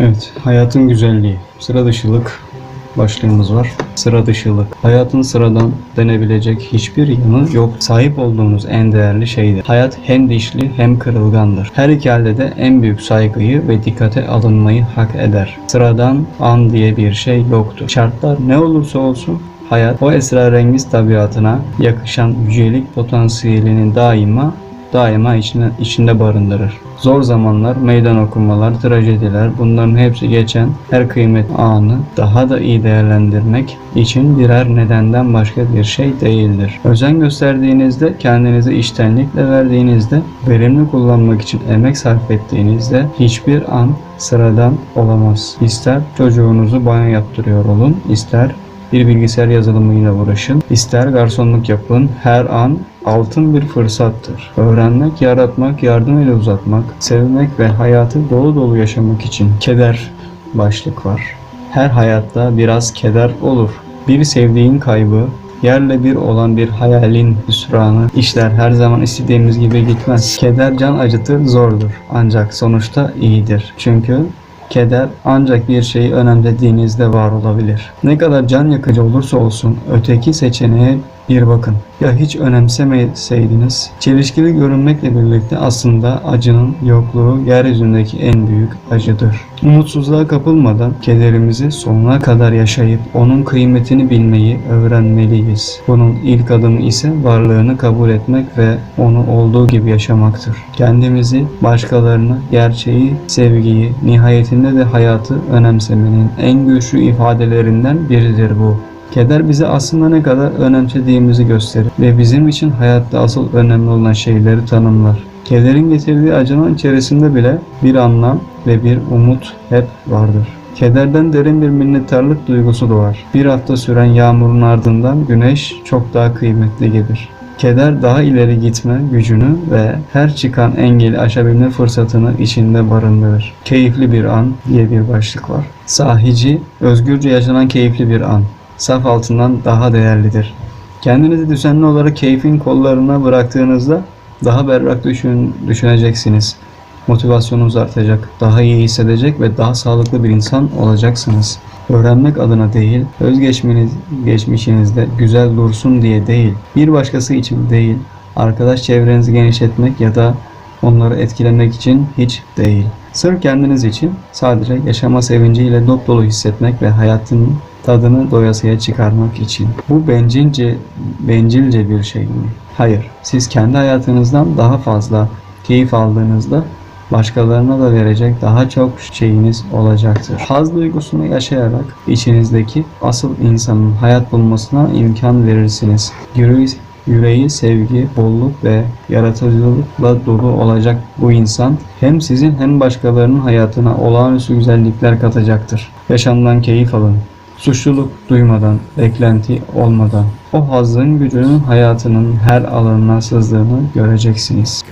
Evet, hayatın güzelliği, sıra dışılık başlığımız var. Sıra dışılık. Hayatın sıradan denebilecek hiçbir yanı yok. Sahip olduğunuz en değerli şeydir. Hayat hem dişli hem kırılgandır. Her iki halde de en büyük saygıyı ve dikkate alınmayı hak eder. Sıradan an diye bir şey yoktur. Şartlar ne olursa olsun hayat o esrarengiz tabiatına yakışan yücelik potansiyelini daima daima içine, içinde barındırır. Zor zamanlar, meydan okumalar, trajediler bunların hepsi geçen her kıymet anı daha da iyi değerlendirmek için birer nedenden başka bir şey değildir. Özen gösterdiğinizde, kendinizi iştenlikle verdiğinizde, verimli kullanmak için emek sarf ettiğinizde hiçbir an sıradan olamaz. İster çocuğunuzu banyo yaptırıyor olun, ister bir bilgisayar yazılımıyla uğraşın, ister garsonluk yapın, her an altın bir fırsattır. Öğrenmek, yaratmak, yardım ile uzatmak, sevmek ve hayatı dolu dolu yaşamak için keder başlık var. Her hayatta biraz keder olur. Bir sevdiğin kaybı, yerle bir olan bir hayalin hüsranı, işler her zaman istediğimiz gibi gitmez. Keder can acıtır, zordur. Ancak sonuçta iyidir. Çünkü Keder ancak bir şeyi önemsediğinizde var olabilir. Ne kadar can yakıcı olursa olsun öteki seçeneğe bir bakın. Ya hiç önemsemeseydiniz? Çelişkili görünmekle birlikte aslında acının yokluğu yeryüzündeki en büyük acıdır. Umutsuzluğa kapılmadan kederimizi sonuna kadar yaşayıp onun kıymetini bilmeyi öğrenmeliyiz. Bunun ilk adımı ise varlığını kabul etmek ve onu olduğu gibi yaşamaktır. Kendimizi, başkalarını, gerçeği, sevgiyi, nihayetinde de hayatı önemsemenin en güçlü ifadelerinden biridir bu. Keder bize aslında ne kadar önemsediğimizi gösterir ve bizim için hayatta asıl önemli olan şeyleri tanımlar. Kederin getirdiği acının içerisinde bile bir anlam ve bir umut hep vardır. Kederden derin bir minnettarlık duygusu doğar. Bir hafta süren yağmurun ardından güneş çok daha kıymetli gelir. Keder daha ileri gitme gücünü ve her çıkan engeli aşabilme fırsatını içinde barındırır. Keyifli bir an diye bir başlık var. Sahici, özgürce yaşanan keyifli bir an. Saf altından daha değerlidir. Kendinizi düzenli olarak keyfin kollarına bıraktığınızda daha berrak düşün, düşüneceksiniz. Motivasyonunuz artacak, daha iyi hissedecek ve daha sağlıklı bir insan olacaksınız. Öğrenmek adına değil, özgeçminiz, geçmişinizde güzel dursun diye değil, bir başkası için değil, arkadaş çevrenizi genişletmek ya da onları etkilemek için hiç değil. Sırf kendiniz için sadece yaşama sevinciyle dop dolu hissetmek ve hayatın tadını doyasıya çıkarmak için. Bu bencilce, bencilce bir şey mi? Hayır. Siz kendi hayatınızdan daha fazla keyif aldığınızda başkalarına da verecek daha çok şeyiniz olacaktır. Haz duygusunu yaşayarak içinizdeki asıl insanın hayat bulmasına imkan verirsiniz. Yüreği, yüreği sevgi, bolluk ve yaratıcılıkla dolu olacak bu insan hem sizin hem başkalarının hayatına olağanüstü güzellikler katacaktır. Yaşamdan keyif alın. Suçluluk duymadan, beklenti olmadan o hazın gücünün hayatının her alanına sızdığını göreceksiniz.